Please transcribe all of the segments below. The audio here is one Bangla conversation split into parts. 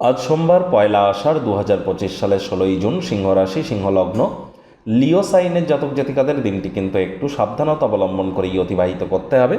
আজ সোমবার পয়লা আষাঢ় দু হাজার পঁচিশ সালের ষোলোই জুন, সিংহরাশি, সিংহলগ্ন। লিও সাইনের জাতক জাতিকাদের দিনটি কিন্তু একটু সাবধানতা অবলম্বন করেই অতিবাহিত করতে হবে।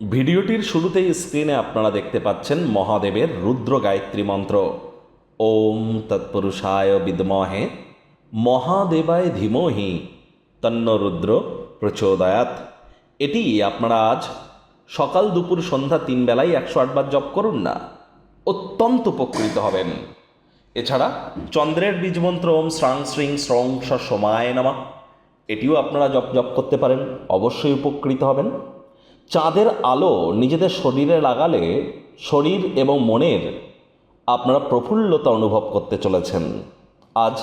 ভিডিওটির শুরুতেই স্ক্রিনে আপনারা দেখতে পাচ্ছেন মহাদেবের রুদ্র গায়ত্রী মন্ত্র। ওম তৎপুরুষায় বিদমহে। মহাদেবায় ধীমহি। তন্ন রুদ্র প্রচোদয়াত। এটি আপনারা আজ সকাল দুপুর সন্ধ্যা তিন বেলায় একশো আটবার জপ করুন না, অত্যন্ত উপকৃত হবেন। এছাড়া চন্দ্রের বীজমন্ত্র ওম শ্রাং শ্রিং শ্রং সমায় নামা। এটিও আপনারা জপ জপ করতে পারেন, অবশ্যই উপকৃত হবেন। চাঁদের আলো নিজেদের শরীরে লাগালে শরীর এবং মনের আপনারা প্রফুল্লতা অনুভব করতে চলেছেন। আজ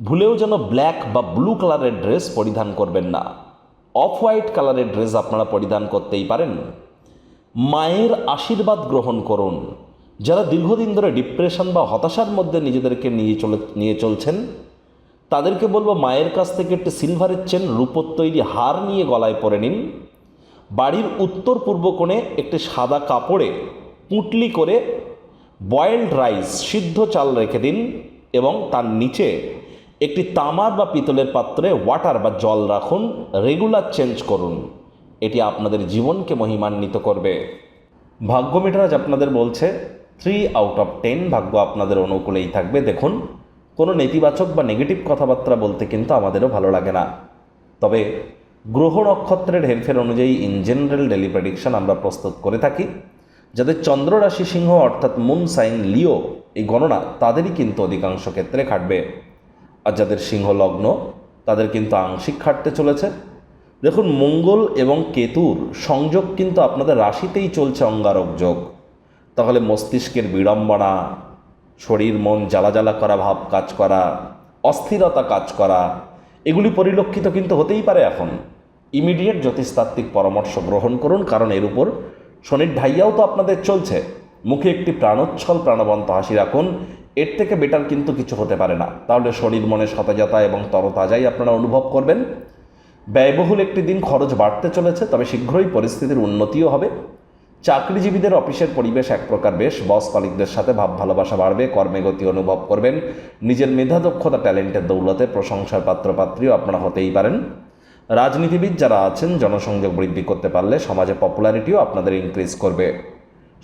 ভুলেও যেন ব্ল্যাক বা ব্লু কালারের ড্রেস পরিধান করবেন না। অফ হোয়াইট কালারের ড্রেস আপনারা পরিধান করতেই পারেন। মায়ের আশীর্বাদ গ্রহণ করুন। যারা দীর্ঘদিন ধরে ডিপ্রেশন বা হতাশার মধ্যে নিজেদেরকে নিয়ে চলে, নিয়ে চলছেন, তাদেরকে বলব মায়ের কাছ থেকে একটি সিলভারের চেন রূপোর তৈরি হার নিয়ে গলায় পরে নিন। বাড়ির উত্তর পূর্ব কোণে একটি সাদা কাপড়ে পুঁটলি করে বয়েলড রাইস সিদ্ধ চাল রেখে দিন এবং তার নিচে একটি তামার বা পিতলের পাত্রে ওয়াটার বা জল রাখুন রেগুলার চেঞ্জ করুন। এটি আপনাদের জীবনকে মহিমান্বিত করবে। ভাগ্য মিটার আজ আপনাদের বলছে থ্রি আউট অফ টেন ভাগ্য আপনাদের অনুকূলেই থাকবে। দেখুন, কোনো নেতিবাচক বা নেগেটিভ কথাবার্তা বলতে কিন্তু আমাদেরও ভালো লাগে না। তবে, গ্রহ নক্ষত্রের হেরফের অনুযায়ী ইন জেনারেল ডেলি প্রেডিকশন আমরা প্রস্তুত করে থাকি। যাদের চন্দ্ররাশি সিংহ অর্থাৎ মুন সাইন লিও এই গণনা তাদেরই কিন্তু অধিকাংশ ক্ষেত্রে খাটবে। আর যাদের সিংহ লগ্ন তাদের কিন্তু আংশিক খাটতে চলেছে। দেখুন, মঙ্গল এবং কেতুর সংযোগ কিন্তু আপনাদের রাশিতেই চলছে অঙ্গারক যোগ। তাহলে মস্তিষ্কের বিড়ম্বনা, শরীর, মন জ্বালা জ্বালা করা, ভাব কাজ করা, অস্থিরতা কাজ করা, এগুলি পরিলক্ষিত কিন্তু হতেই পারে এখন। ইমিডিয়েট জ্যোতিষতাত্ত্বিক পরামর্শ গ্রহণ করুন, কারণ এর উপর শনির ঢাইয়াও তো আপনাদের চলছে। মুখে একটি প্রাণোচ্ছল প্রাণবন্ত হাসি রাখুন এর থেকে বেটার কিন্তু কিছু হতে পারে না। তাহলে শরীর মনে সতেজতা এবং তরতাজাই আপনারা অনুভব করবেন। ব্যয়বহুল একটি দিন খরচ বাড়তে চলেছে, তবে শীঘ্রই পরিস্থিতির উন্নতিও হবে। চাকরিজীবীদের অফিসের পরিবেশ এক প্রকার বেশ বস কলিকদের সাথে ভাব ভালোবাসা বাড়বে, কর্মে গতি অনুভব করবেন। নিজের মেধা, দক্ষতা, ট্যালেন্টের দৌলতে প্রশংসার পাত্রপাত্রীও আপনারা হতেই পারেন। রাজনীতিবিদ যারা আছেন, জনসংযোগ বৃদ্ধি করতে পারলে সমাজে পপুলারিটিও আপনাদের ইনক্রিজ করবে।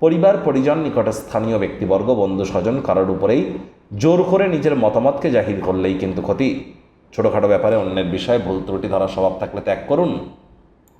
পরিবার, পরিজন, নিকট স্থানীয় ব্যক্তিবর্গ, বন্ধু, স্বজন কারোর উপরেই জোর করে নিজের মতামতকে জাহির করলেই কিন্তু ক্ষতি। ছোটোখাটো ব্যাপারে অন্যের বিষয়ে ভুল ত্রুটি ধরা স্বভাব থাকলে ত্যাগ করুন।